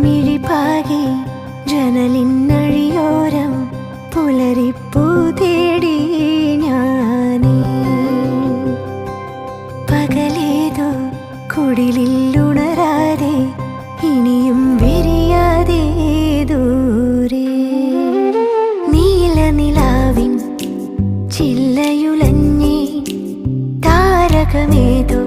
മിഴിപാകി ജനലിന്നഴിയോരം പുലരിപ്പൂ തേടി ഞാനേ. പകലേതോ കുടിലുണരാതെ ഇനിയും വിരിയാതെ ദൂരെ. നീല നിലാവിൻ ചില്ലയുലഞ്ഞി താരകമേതോ